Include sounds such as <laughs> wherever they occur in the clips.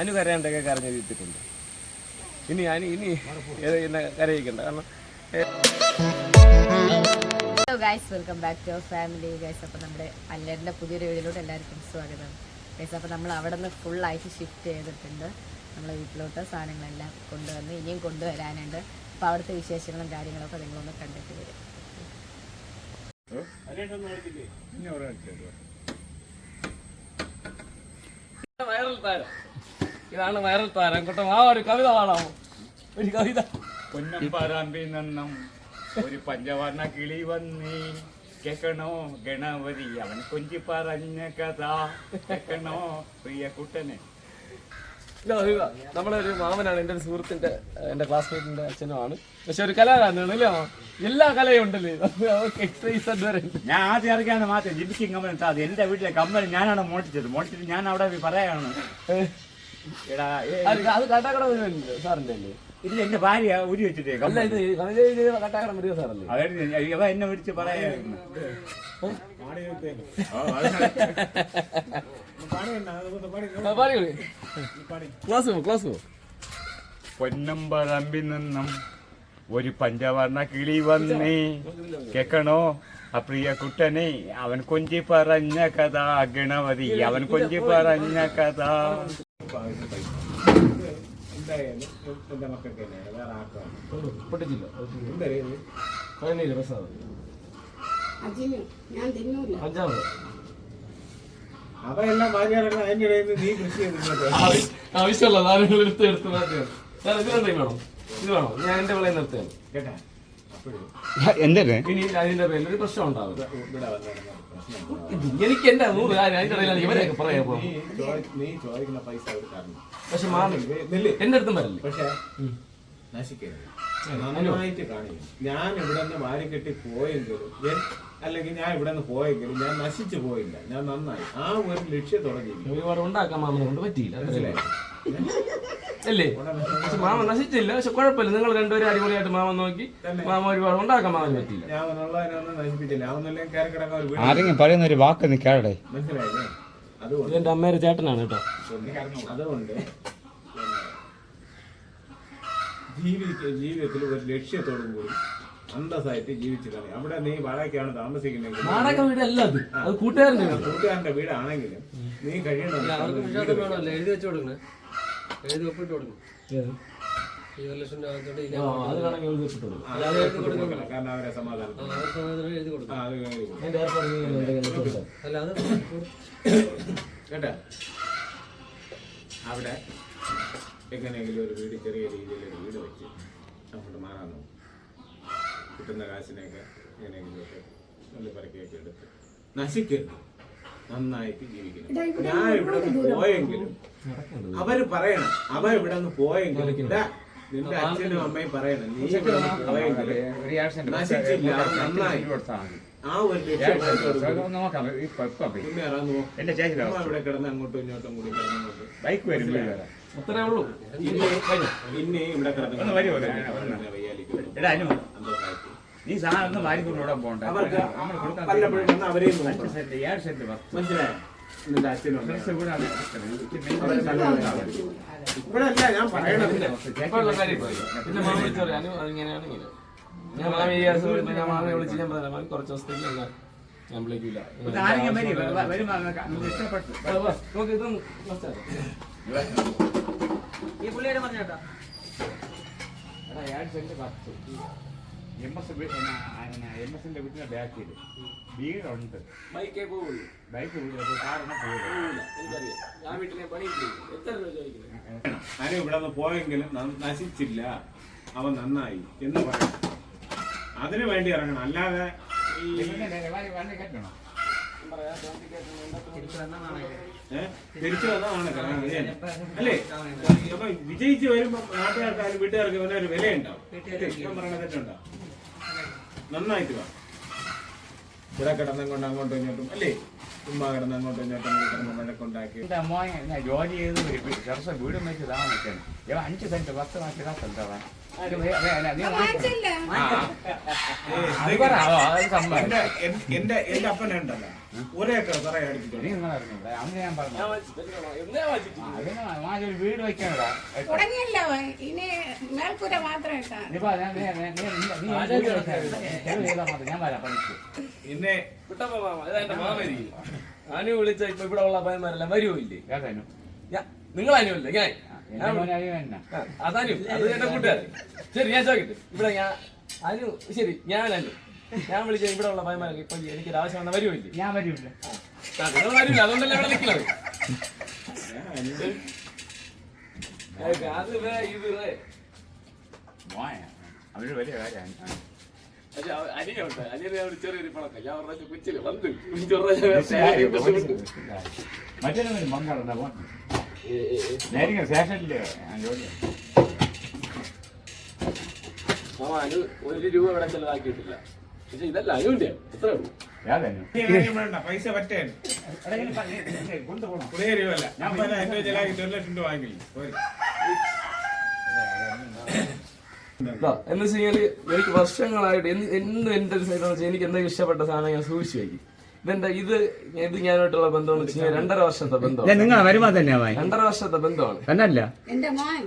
അനു കരയാണ്ടൊക്കെ കരഞ്ഞു തീർത്തിട്ടുണ്ട് ഇനി ഞാൻ ഇനി കരയിക്കണ്ട. കാരണം hello guys welcome back to our family guys അപ്പോൾ നമ്മുടെ അല്ലറിന്റെ പുതിയൊരു വീഡിയോയിലോട്ട് എല്ലാവർക്കും സ്വാഗതം. ഗൈസ് അപ്പോൾ നമ്മൾ അവിടെ നിന്ന് ഫുള്ളായിട്ട് ഷിഫ്റ്റ് ചെയ്തിട്ടുണ്ട്. നമ്മളെ വീട്ടിലോട്ട് സാധനങ്ങളെല്ലാം കൊണ്ടുവന്ന് ഇനിയും കൊണ്ടുവരാനുണ്ട്. അപ്പോൾ അവിടുത്തെ വിശേഷങ്ങളും കാര്യങ്ങളൊക്കെ നിങ്ങളൊന്ന് കണ്ടിട്ട് വരും. താരം. ഇതാണ് വൈറൽ താരം. കേട്ടോ ആ ഒരു കവിത പാടാമോ? ഒരു കവിത. പൊന്നമ്പറമ്പിൽ നിന്നും ഒരു പഞ്ചവർണ കിളി വന്നീ. കേക്കണോ ഗണപതി? അവൻ കൊഞ്ചി പറഞ്ഞ കഥ കേക്കണോ? പ്രിയ കുട്ടനെ. നമ്മുടെ ഒരു മാമനാണ് എന്റെ ഒരു സുഹൃത്തിന്റെ എന്റെ ക്ലാസ്മേറ്റിന്റെ അച്ഛനുമാണ്. പക്ഷെ ഒരു കലാകാരനാണ് അല്ലേ? എല്ലാ കലയും ഉണ്ടല്ലേ? ഞാൻ ആദ്യം ഇറങ്ങിയാണ് മാത്രം ജിബിക്ക് കമ്മൽ അത് എന്റെ വീട്ടിലെ കമ്മൽ ഞാനാണ് മോട്ടിച്ചത് മോട്ടിച്ചിട്ട് ഞാൻ അവിടെ പറയാണ് അത് കാട്ടാക്കട സാറിന്റെ അല്ലേ? ഇല്ല എന്റെ ഭാര്യ ഉരി വെച്ചിട്ടേ ഇവ എന്നെ വിളിച്ച് പറയാ. ക്ലാസ് പോ ക്ലാസ് പോ. പൊന്നമ്പറമ്പിൽ നിന്നും ഒരു പഞ്ചവർണ കിളി വന്നേ. കേക്കണോ? ആ പ്രിയ കുട്ടനെ അവൻ കൊഞ്ചി പറഞ്ഞ കഥ ഗണപതി അവൻ കൊഞ്ചി പറഞ്ഞ കഥ. പൊട്ടിച്ചില്ല. പതിനേഴ് പ്രസാദം അജിന് ഞാൻ അതിന്റെ ഇടയിൽ നിന്ന് നീ കൃഷി ചെയ്തിട്ടുണ്ട്. ആവശ്യമുള്ള സാധനങ്ങൾ എടുത്ത് എടുത്ത് മാറ്റിയാണ് സാർ ഇത് വേണ്ട ഇത് വേണം. ഞാൻ എന്റെ വിളയിൽ നിർത്തുകയാണ്. കേട്ടാ? അപ്പോഴും എന്തേ ഇനി അതിന്റെ പേരിൽ ഒരു പ്രശ്നം ഉണ്ടാവും ഇവിടെ വന്നിരുന്ന പ്രശ്നം ഇത് എനിക്ക് എന്റെ നൂറ് കാര്യം അതിന്റെ ഇടയിലാണ് ഇവരെയൊക്കെ പറയാ നീ ചോദിക്കുന്ന പൈസ അവർ തരണം. പക്ഷെ മാമി നെല്ല്. എന്റെ അടുത്തും വരല്ലേ. പക്ഷെ നശിക്കരുത്. നന്നായിട്ട് കാണിക്കും ഞാൻ ഇവിടെ നിന്ന് വാരിക്കെട്ടി പോയെങ്കിലും അല്ലെങ്കിൽ ഞാൻ ഇവിടെ നിന്ന് പോയെങ്കിലും ഞാൻ നശിച്ചു പോയില്ല. ഞാൻ നന്നായി. ആ ഒരു ലക്ഷ്യത്തോടെ ജീവിക്കും ഒരുപാട് ഉണ്ടാക്കാൻ മാമനെ കൊണ്ട് പറ്റിയില്ല. മനസ്സിലായി? അല്ലേ? പക്ഷെ മാമ നശിച്ചില്ല. പക്ഷെ കുഴപ്പമില്ല. നിങ്ങൾ രണ്ടുപേരും അടിപൊളിയായിട്ട് മാമ നോക്കി മാമ ഒരുപാട് ഉണ്ടാക്കാൻ മാമന് പറ്റിയില്ല. ഞാൻ ഒന്നുള്ളതിനൊന്നും നശിപ്പിച്ചില്ല. ഒന്നുമില്ലെങ്കിൽ കയറി കിടക്കാൻ ഒരു വീട് ആരെങ്കിലും പറയുന്ന ഒരു വാക്ക് നീ കേടേ മനസ്സിലായില്ലേ അതുകൊണ്ട്. എന്റെ അമ്മയുടെ ചേട്ടനാണ് കേട്ടോ. അതുകൊണ്ട് ജീവിക്ക ജീവിതത്തിൽ ഒരു ലക്ഷ്യത്തോടും കൂടി അന്തസ്സായിട്ട് ജീവിച്ചു കളി അവിടെ നീ വാടകയ്ക്കാണ് താമസിക്കുന്നെങ്കിൽ വാടക വീടല്ല അത്. അത് കൂട്ടുകാരന്റെ വീട്. കൂട്ടുകാരന്റെ വീടാണെങ്കിലും നീ കഴിയണം എഴുതി വെച്ച് കൊടുക്കണേ. എഴുതി ഒപ്പിട്ട് കൊടുക്കണം. ഇരുപത് ലക്ഷം രൂപ തൊട്ട് ഇനി ആ, അത് വേണമെങ്കിൽ എഴുതിപ്പെട്ടു കാരണം അവരെ സമാധാനം ആ, ആ സാധനം എഴുതി കൊടുക്കണം. ആ, അത് കേറി കൊടുക്കും. എന്റെ ഏർപ്പാട് നീ എന്തെങ്കിലും ചോദിച്ചോ. അല്ല അത് കേട്ടാ? അവിടെ എങ്ങനെയെങ്കിലും ഒരു വീട് ചെറിയ രീതിയിൽ ഒരു വീട് വെച്ച് അങ്ങോട്ട് മാറാൻ നോക്കും. കിട്ടുന്ന കാശിനെയൊക്കെ എങ്ങനെയെങ്കിലുമൊക്കെ നല്ല പരക്കൊക്കെ എടുത്ത് നശിക്കരുത്. നന്നായിട്ട് ജീവിക്കണം. ഞാൻ ഇവിടെ നിന്ന് പോയെങ്കിലും അവർ പറയണം. അവ ഇവിടെ നിന്ന് പോയെങ്കിലും നിന്റെ അച്ഛനും അമ്മയും പറയണം. നീ ഇവിടെ നിന്ന് പോയെങ്കിലും നശിച്ചില്ല. നന്നായി. ആ ഒരു ലക്ഷ്യം ഇവിടെ കിടന്ന് അങ്ങോട്ടും ഇങ്ങോട്ടും കൂടി കിടന്നുകൊണ്ട് ബൈക്ക് വരുമ്പോൾ ഉള്ളൂ. ഇവിടെ കിടന്ന് വയ്യാലിക്കുന്നു. നീ സാധനം വാരിക്കൊണ്ടോടെ പോണ്ട അവർക്ക് നമ്മൾ കൊടുക്കാൻ വല്ലപ്പോഴും വന്ന് അവരെയും അഞ്ച് നോക്കണം. സെന്റ് ഏഴ് സെന്റ് വസ്തു മനസ്സിലായോ? നിന്റെ അച്ഛനും ഫ്രണ്ട്സ് കൂടെ ആണ്. ഇവിടെ അല്ല ഞാൻ പറയണത്. ഇപ്പൊ ഉള്ള കാര്യം ഇപ്പൊ. പിന്നെ മാമ വിളിച്ച് പറയും, അനു അതിങ്ങനെയാണ് ഇങ്ങനെ. ഞാൻ മാമി ഈ ഞാൻ മാമയെ വിളിച്ച് ഞാൻ പറയാം മാമി കുറച്ച് ദിവസത്തേക്ക് എന്നാ ഞാൻ വിളിക്കൂല. ആരെങ്കിലും വരും വരുമ്പോൾ നമുക്ക് ഇഷ്ടപ്പെട്ടു. നമുക്ക് ഇതൊന്ന് കുറച്ച് ആക്കാം. എടാ ഏഴ് സെന്റ് വസ്തു എം എസ് എം എസിന്റെ വീട്ടിന്റെ ബാക്കിൽ വീടുണ്ട്. ബൈക്കേ പോവുള്ളൂ. ബൈക്ക് കാറിന് പോവില്ല. എനിക്കറിയാം. ഞാൻ വീട്ടിലെ? എത്ര ഇവിടെ നിന്ന് പോയെങ്കിലും നശിച്ചില്ല. അവൻ നന്നായി എന്ന് പറയാം. അതിനു വേണ്ടി ഇറങ്ങണം. അല്ലാതെ ഈ വണ്ടി കെട്ടണം? തിരിച്ചു വന്നതാണ്. അല്ലേ? അപ്പൊ വിജയിച്ച് വരുമ്പോ നാട്ടുകാർക്കാരും വീട്ടുകാർക്ക് ഒരു വിലയുണ്ടാവും. ഇഷ്ടം പറയണ തെറ്റുണ്ടാവും നന്നായിട്ട് കാണും. ഇവിടെ കിടന്നും കൊണ്ട് അങ്ങോട്ടും ഇങ്ങോട്ടും അല്ലേ? ചുമ്മാ കിടന്ന് അങ്ങോട്ടും ഇങ്ങോട്ടും കൂടി കിടന്ന് വഴക്കുണ്ടാക്കി എന്റെ മോൻ ഞാൻ ജോലി ചെയ്ത് ഒരു വീ- ചെറുപ്പം വീടും വെച്ച് താമസിക്കണം അഞ്ച് സെന്റ് പത്ത് മാറ്റി വാങ്ങിച്ചില്ല സംഭവം. എന്റെ എൻ- എന്റെ എന്റെ അപ്പനുണ്ടല്ലോ ഒരേക്കർ തറ അടിച്ചിട്ടുണ്ട് ഒരു വീട് തുടങ്ങിയല്ലോ ഇനി മേൽക്കൂര മാത്രം ഇട്ടാ ഇനിയിപ്പോ ഞാൻ നീ- നീ- നീ- നീ- നീ വീട് വെച്ചാ മതി. ചെലവ് ചെയ്താൽ മതി ഞാൻ വരാം പണിക്ക്. പിന്നെ വിട്ടപ്പോ മാമ ഇതാ എന്റെ മാമരിക്കും അനു വിളിച്ച ഇപ്പൊ ഇവിടെ ഉള്ള പയ്യന്മാരെല്ലാം വരുമോ ഇല്ലേ? നിങ്ങൾ അനുവല്ലേ? ഞാൻ. അതനു അത് എന്റെ കൂട്ടുകാരൻ. ശരി ഞാൻ ചോദിക്കട്ടെ. ഇവിടെ ഞാൻ അനു ശരി ഞാൻ അനു. ഞാൻ വിളിച്ച ഇവിടെ ഉള്ള പയ്യന്മാരൊക്കെ ഇപ്പൊ എനിക്ക് ഒരു ആവശ്യം വന്നാൽ വരുമോ ഇല്ലേ? ഞാൻ വരില്ല ആ, നിങ്ങൾ വരില്ല അതുകൊണ്ടല്ലേ ഇവിടെ നിൽക്കുന്നത്. അത് മോയ അവർ വലിയ കാര്യമാണ്. അവ- അനിയുണ്ട് അനിയനെ ഒരു ചെറിയൊരു പണക്കം. ഞാൻ ഒരു പ്രാവശ്യം കൊച്ചിൽ വന്ന്. ഒരു മറ്റൊരു മങ്കളുണ്ടാ പോൻ നേരിട്ട് സ്റ്റേഷനിൽ ഞാൻ ജോലി മാമ ഒരു രൂപ ഇവിടെ ചെലവാക്കിയിട്ടില്ല. പക്ഷെ ഇതല്ല അനുവിന്റെ എത്ര പൈസ പറ്റേൻ കൊണ്ടുപോകണം കുടിയ രൂപല്ല ഞാൻ ഒരു ലക്ഷം രൂപ വാങ്ങില്ല എന്ന് വെച്ച് കഴിഞ്ഞാൽ എനിക്ക് വർഷങ്ങളായിട്ട് എന്ത് എന്ത് എന്റെ ഒരു സൈഡ് വെച്ചാൽ എനിക്ക് എന്തെങ്കിലും ഇഷ്ടപ്പെട്ട സാധനം ഞാൻ സൂക്ഷിച്ചു വയ്ക്കും ഇതെന്താ ഇത് ഇത് ഞാനായിട്ടുള്ള ബന്ധം വെച്ച് കഴിഞ്ഞാൽ രണ്ടര വർഷത്തെ ബന്ധമാണ്. നിങ്ങൾ വരുമ്പോ വാങ്ങി രണ്ടര വർഷത്തെ ബന്ധമാണ്. മോൻ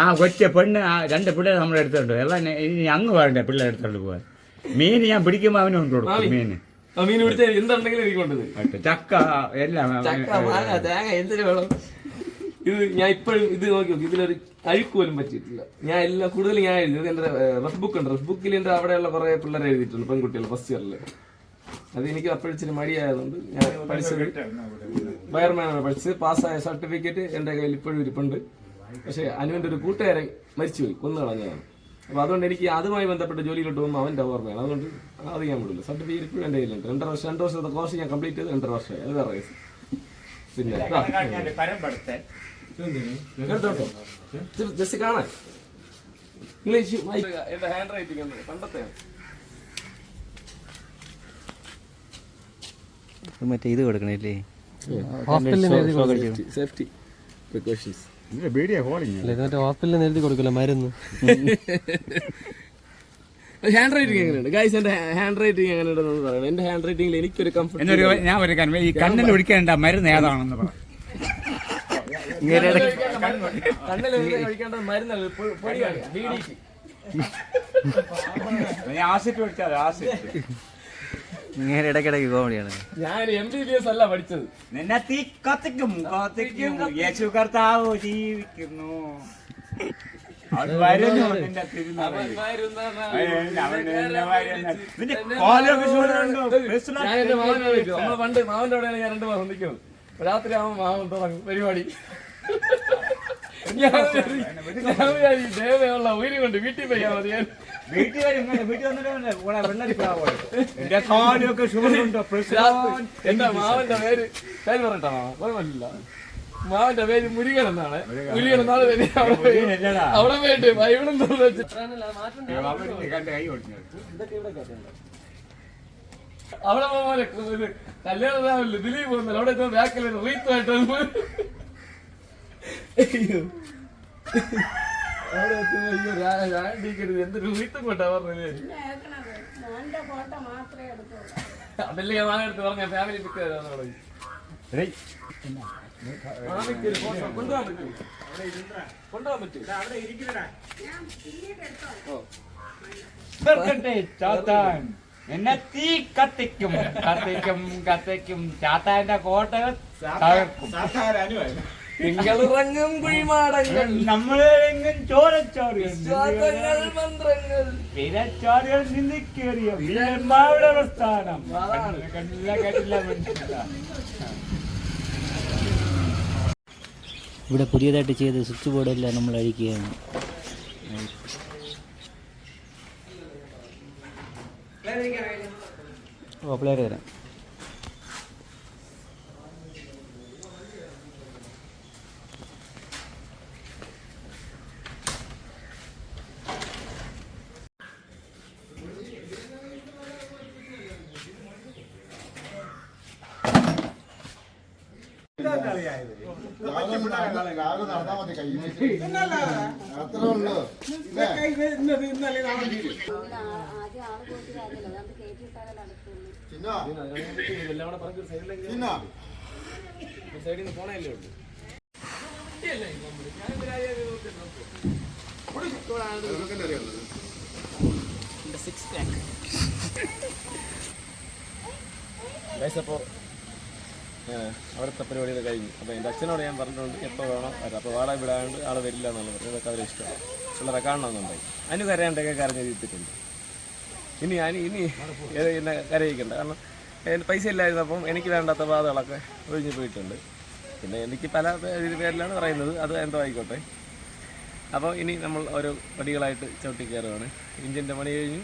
ആ കൊച്ച പെണ്ണ് ആ രണ്ട് പിള്ളേർ നമ്മൾ എടുത്തോണ്ട് എല്ലാം അങ്ങ് വേണ്ട പിള്ളേർ എടുത്തോണ്ട് പോവാൻ മീൻ ഞാൻ പിടിക്കുമ്പോ അവന് കൊണ്ട് കൊടുക്കും മീന്. ആ മീൻ പിടിച്ച എന്തുണ്ടെങ്കിലും എനിക്ക് കൊണ്ടത് ചക്ക എല്ലാം ചക്ക മാങ്ങ തേങ്ങ എന്തിനു വേണം? ഇത് ഞാൻ ഇപ്പോഴും ഇത് നോക്കി നോക്കി ഇതിലൊരു അഴുക്ക് പോലും പറ്റിയിട്ടില്ല. ഞാൻ എല്ലാം കൂടുതൽ ഞാൻ എഴുതിയത് എന്റെ റഫ് ബുക്ക് ഉണ്ട്. റഫ് ബുക്കിൽ എന്റെ അവിടെയുള്ള കുറെ പിള്ളേർ എഴുതിയിട്ടുണ്ട് പെൺകുട്ടികൾ ഫസ്റ്റ് ഇയറിൽ അത് എനിക്ക് അപ്പോഴിച്ചിരി മടിയായതുകൊണ്ട് ഞാൻ പഠിച്ചത് വയർമാനാണ് പഠിച്ചത്. പാസ്സായ സർട്ടിഫിക്കറ്റ് എന്റെ കയ്യിൽ ഇപ്പോഴും ഇരിപ്പുണ്ട്. പക്ഷെ അനുവിന്റെ ഒരു കൂട്ടുകാരൻ മരിച്ചുപോയി കൊന്നു കളഞ്ഞതാണ്. അപ്പൊ അതുകൊണ്ട് എനിക്ക് അതുമായി ബന്ധപ്പെട്ട ജോലിയിലോട്ട് പോകുമ്പോൾ അവന്റെ ഓർമ്മയാണ്. അതുകൊണ്ട് അത് ഞാൻ വിടില്ല. സർട്ടിഫിക്കറ്റ് ഇപ്പോഴും എന്റെ കയ്യിലുണ്ട്. രണ്ടര വർഷം രണ്ട് വർഷത്തെ കോഴ്സ് ഞാൻ കംപ്ലീറ്റ് ചെയ്ത് രണ്ടര വർഷമായി. അത് വേറെ പിന്നെ ജസ്റ്റ് കാണാൻ. ഇംഗ്ലീഷ് എന്റെ ഹാൻഡ് റൈറ്റിംഗ് പണ്ടത്തെ മറ്റേ ഇത് കൊടുക്കണല്ലേ സേഫ്റ്റി പ്രിക്കോഷൻസ് ഹോസ്പിറ്റലിൽ എഴുതി കൊടുക്കില്ല മരുന്ന്? <laughs> ഹാൻഡ് റൈറ്റിംഗ് എങ്ങനെയുണ്ട്? ഗൈസ് എന്റെ ഹാൻഡ് റൈറ്റിംഗ് എങ്ങനെയുണ്ടെന്ന് പറയണം. എന്റെ ഹാൻഡ് റൈറ്റിംഗിൽ എനിക്കൊരു കംഫർട്ട് ഞാൻ ഒരു കാര്യം ഈ കണ്ണിൽ ഒഴിക്കേണ്ട മരുന്ന് ഏതാണെന്ന് പറ. ഇങ്ങനെ ഇടയ്ക്കിടയ്ക്ക് കോമഡിയാണ് ഞാൻ എം ബി ബി എസ് അല്ല പഠിച്ചത്. നിന്നെ തീ കത്തിക്കും കത്തിക്കും. യേശു കർത്താവ് ജീവിക്കുന്നു? ഞാൻ എന്റെ മാവനെ വിളിക്കും. നമ്മൾ പണ്ട് മാവന്റെ അവിടെയാണ് ഞാൻ രണ്ട് മാസം നിൽക്കുന്നത്. രാത്രി ആവുമ്പോ മാവൻ തുടങ്ങും. പരിപാടി. ദേവയുള്ള ഉയരി കൊണ്ട് വീട്ടിൽ വീട്ടിൽ വരും വീട്ടിൽ വന്നിട്ട് എന്റെ കാലൊക്കെ എന്റെ മാവന്റെ പേര് പേര് പറഞ്ഞിട്ടാ മാവ കുഴപ്പമില്ല മാവന്റെ പേര് മുരുകൻ എന്നാണ്. മുരുകൻ. എന്നാണ് പേര്. അവിടെ പോയിട്ട് ബൈബിളും അവിടെ കല്യാണം ഇതിലേക്ക് ദിലീപ് പോകുന്നില്ല അവിടെ ബാക്കിൽ റീത്തുമായിട്ട് ഞാൻ ഫാമിലി പറ്റും കൊണ്ടുപോകാൻ ഓ എന്നെ തീ കത്തിക്കും കത്തിക്കും കത്തിക്കും. ചാത്താന്റെ കോട്ട തകർക്കും. തിങ്കളിറങ്ങും കുഴിമാടങ്ങൾ. നമ്മളെങ്ങും ചോരച്ചാറുകൾ മന്ത്രങ്ങൾ. വിരച്ചാറുകൾ നിന്ദിക്കേറിയ വീരന്മാരുടെ പ്രസ്ഥാനം. കണ്ടില്ല കണ്ടില്ല ഇവിടെ പുതിയതായിട്ട് ചെയ്ത് സ്വിച്ച് ബോർഡ് ബോർഡെല്ലാം നമ്മൾ അഴിക്കുകയാണ്. ഓ പിള്ളേർ വരാം. സൈഡിൽ നിന്ന് പോണല്ലേ ഉള്ളൂ. സിക്സ് പാക്ക് ഗൈസ് അപ്പോൾ അവിടുത്തെ പരിപാടികൾ കഴിഞ്ഞു. അപ്പോൾ എന്റെ അച്ഛനോട് ഞാൻ പറഞ്ഞിട്ടുണ്ട് എപ്പോൾ വേണം? വരാം അപ്പോൾ വാടക വിടാണ്ട് ആൾ വരില്ല എന്നുള്ളത്. പറഞ്ഞു അതൊക്കെ അവരെ ഇഷ്ടമാണ്. പിള്ളേരെ കാണണമെന്നുണ്ടായി അതിന് കരയാണ്ടൊക്കെ കരഞ്ഞ് തീർത്തിട്ടുണ്ട് ഇനി ഞാൻ ഇനി എന്നെ കരയിക്കണ്ട. കാരണം പൈസ ഇല്ലായിരുന്നപ്പം എനിക്ക് വേണ്ടാത്ത ബാധകളൊക്കെ ഒഴിഞ്ഞു പോയിട്ടുണ്ട്. പിന്നെ എനിക്ക് പല പേരിലാണ് പറയുന്നത്. അത് എന്തോ ആയിക്കോട്ടെ. അപ്പോൾ ഇനി നമ്മൾ ഓരോ പടികളായിട്ട് ചവിട്ടി ഇഞ്ചിന്റെ പണി കഴിഞ്ഞു.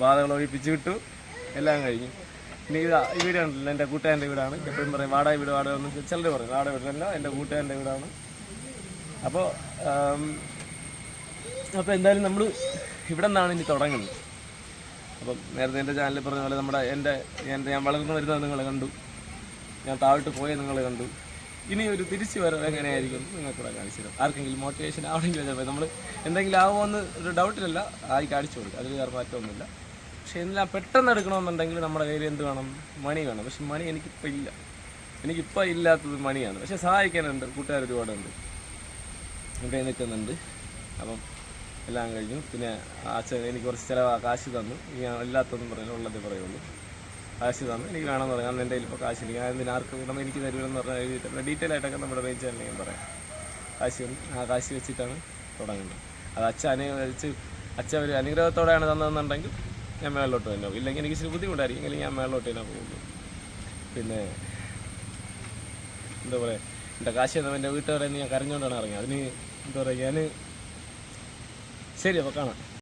ബാധകൾ ഒഴിപ്പിച്ച് വിട്ടു. എല്ലാം കഴിഞ്ഞു. ഇനി ഇതാ ഈ വീടാണല്ലോ എന്റെ കൂട്ടുകാരന്റെ വീടാണ്. എപ്പോഴും പറയും വാടക വീട് വാടക എന്ന് ചിലർ പറയും വാടക വീടല്ല എന്റെ കൂട്ടുകാരന്റെ വീടാണ്. അപ്പോൾ അപ്പോൾ എന്തായാലും നമ്മൾ ഇവിടെ നിന്നാണ് ഇനി തുടങ്ങുന്നത്. അപ്പം നേരത്തെ എന്റെ ചാനലിൽ പറഞ്ഞ പോലെ നമ്മുടെ എന്റെ എന്റെ ഞാൻ വളർന്നു വരുന്നത് നിങ്ങൾ കണ്ടു. ഞാൻ താഴോട്ട് പോയത് നിങ്ങൾ കണ്ടു. ഇനി ഒരു തിരിച്ചു വരവ് എങ്ങനെയായിരിക്കും നിങ്ങൾക്കൂടെ കാണിച്ചു തരും. ആർക്കെങ്കിലും മോട്ടിവേഷൻ ആവണമെങ്കിലും ചിലപ്പോൾ നമ്മൾ എന്തെങ്കിലും ആവുമോ എന്ന് ഒരു ഡൗട്ടിലല്ല ആയി കാണിച്ചു കൊടുക്കും. അതിൽ വേറെ മാറ്റമൊന്നുമില്ല. പക്ഷേ എല്ലാം പെട്ടെന്ന് എടുക്കണമെന്നുണ്ടെങ്കിൽ നമ്മുടെ കയ്യിൽ എന്ത് വേണം? മണി വേണം. പക്ഷെ മണി എനിക്കിപ്പോൾ ഇല്ല. എനിക്കിപ്പോൾ ഇല്ലാത്തത് മണിയാണ്. പക്ഷെ സഹായിക്കാനുണ്ട്. കൂട്ടുകാർ ഒരുപാടുണ്ട്. ഇവിടെ നിൽക്കുന്നുണ്ട്. അപ്പം എല്ലാം കഴിഞ്ഞു. പിന്നെ അച്ഛൻ എനിക്ക് കുറച്ച് ചിലവ് കാശ് തന്നു. ഞാൻ ഇല്ലാത്തതെന്ന് പറഞ്ഞു ഉള്ളത് പറയുള്ളൂ. കാശ് തന്നു. എനിക്ക് വേണമെന്ന് പറഞ്ഞു കാരണം എന്റെ കയ്യിൽ ഇപ്പോൾ കാശില്ല ഞാൻ എന്തിനാ ആർക്ക് നമ്മൾ എനിക്ക് തരുമെന്ന് പറഞ്ഞാൽ എഴുതിയിട്ട് ഡീറ്റെയിൽ ആയിട്ടൊക്കെ നമ്മുടെ റേഞ്ച് തന്നെ ഞാൻ പറയാം. കാശ്. ആ കാശ് വെച്ചിട്ടാണ് തുടങ്ങുന്നത് അത് അച്ഛൻ അനുവദിച്ച് അച്ഛൻ ഒരു അനുഗ്രഹത്തോടെയാണ് തന്നതെന്നുണ്ടെങ്കിൽ ഞാൻ മേളിലോട്ട് തന്നെ പോകും. ഇല്ലെങ്കിൽ എനിക്ക് ഇച്ചിരി ബുദ്ധിമുട്ടായിരിക്കും. അല്ലെങ്കിൽ ഞാൻ മേളിലോട്ട് തന്നെ പോകുള്ളൂ പിന്നെ എന്താ പറയുക എന്റെ കാശ് തന്നപ്പോൾ എന്റെ വീട്ടുകാരെ ഞാൻ കരഞ്ഞുകൊണ്ടാണ് ഇറങ്ങിയത്. അതിന് എന്താ പറയുക ഞാൻ ശരി അപ്പോൾ കാണാം.